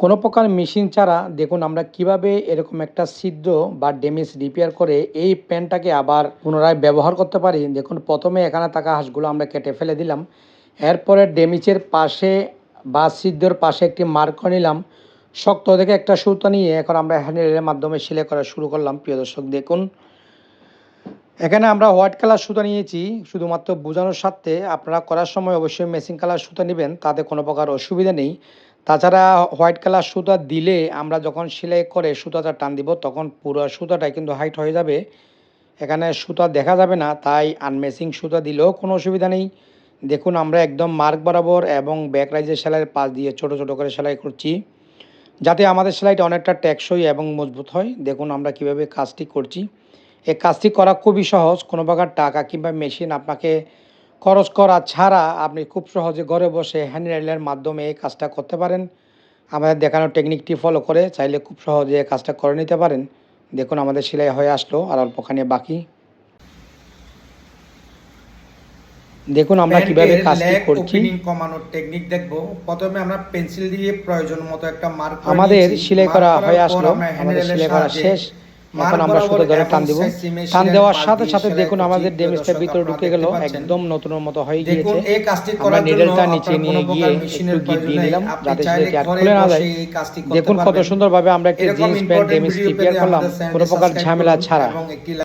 কোনো প্রকার মেশিন ছাড়া দেখুন আমরা কীভাবে এরকম একটা ছিদ্র বা ড্যামেজ রিপেয়ার করে এই প্যান্টটাকে আবার পুনরায় ব্যবহার করতে পারি? দেখুন, প্রথমে এখানে থাকা হাঁসগুলো আমরা কেটে ফেলে দিলাম। এরপরে ড্যামেজের পাশে বা ছিদ্রর পাশে একটি মার্ক নিলাম। শক্ত থেকে একটা সুতো নিয়ে এখন আমরা হ্যান্ডেলের মাধ্যমে সেলাই করা শুরু করলাম, প্রিয় দর্শক, দেখুন। এখানে আমরা হোয়াইট কালার সুতা নিয়েছি, শুধুমাত্র বোঝানোর স্বার্থে। আপনারা করার সময় অবশ্যই মেশিন কালার সুতা নেবেন, তাতে কোনো প্রকার অসুবিধা নেই। তাছাড়া হোয়াইট কালার সুতা দিলে আমরা যখন সেলাই করে সুতাটা টান দিব, তখন পুরো সুতাটা কিন্তু হাইট হয়ে যাবে। এখানে সুতা দেখা যাবে না, তাই আনমেসিং সুতা দিলেও কোনো অসুবিধা নেই। দেখুন, আমরা একদম মার্ক বরাবর এবং ব্যাক রাইজের সেলাইয়ের পাশ দিয়ে ছোট ছোট করে সেলাই করছি। যাতে আমাদের সেলাইটা অনেকটা টেকসই এবং মজবুত হয়। দেখুন, আমরা কীভাবে কাজটি করছি। এই কাজটি করা খুবই সহজ। কোনো প্রকার টাকা কিংবা মেশিন আপনাকে খরচ করা ছাড়া আপনি খুব সহজে ঘরে বসে হ্যান্ডেলের মাধ্যমে এই কাজটা করতে পারেন। আমাদের দেখানো টেকনিকটি ফলো করে চাইলে খুব সহজে এই কাজটা করে নিতে পারেন। দেখুন আমাদের সেলাই হয়ে আসলো আর অল্পখানি বাকি। দেখুন আমরা কীভাবে কাজটি করছি। কমানোর টেকনিক দেখব। প্রথমে আমরা পেন্সিল দিয়ে প্রয়োজন মতো একটা মার্ক আমাদের সেলাই করা হয়ে আসলো। আমাদের সেলাই করা শেষ। এখন আমরা সুতো ধরে টান দিব। টান দেওয়ার সাথে সাথে দেখুন আমাদের ড্যামেজটা ভিতরে ঢুকে গেল একদম নতুন মতো হয়ে দেখুন গিয়েছে। আমরা নিডলটা নিচে নিয়ে গিয়ে একটু গিট দিয়ে নিলাম যাতে সেটা সেটি আর খুলে না যায়। দেখুন কত। সুন্দরভাবে আমরা একটা jeans pant damage damage repair করলাম কোনো প্রকার ঝামেলা ছাড়া।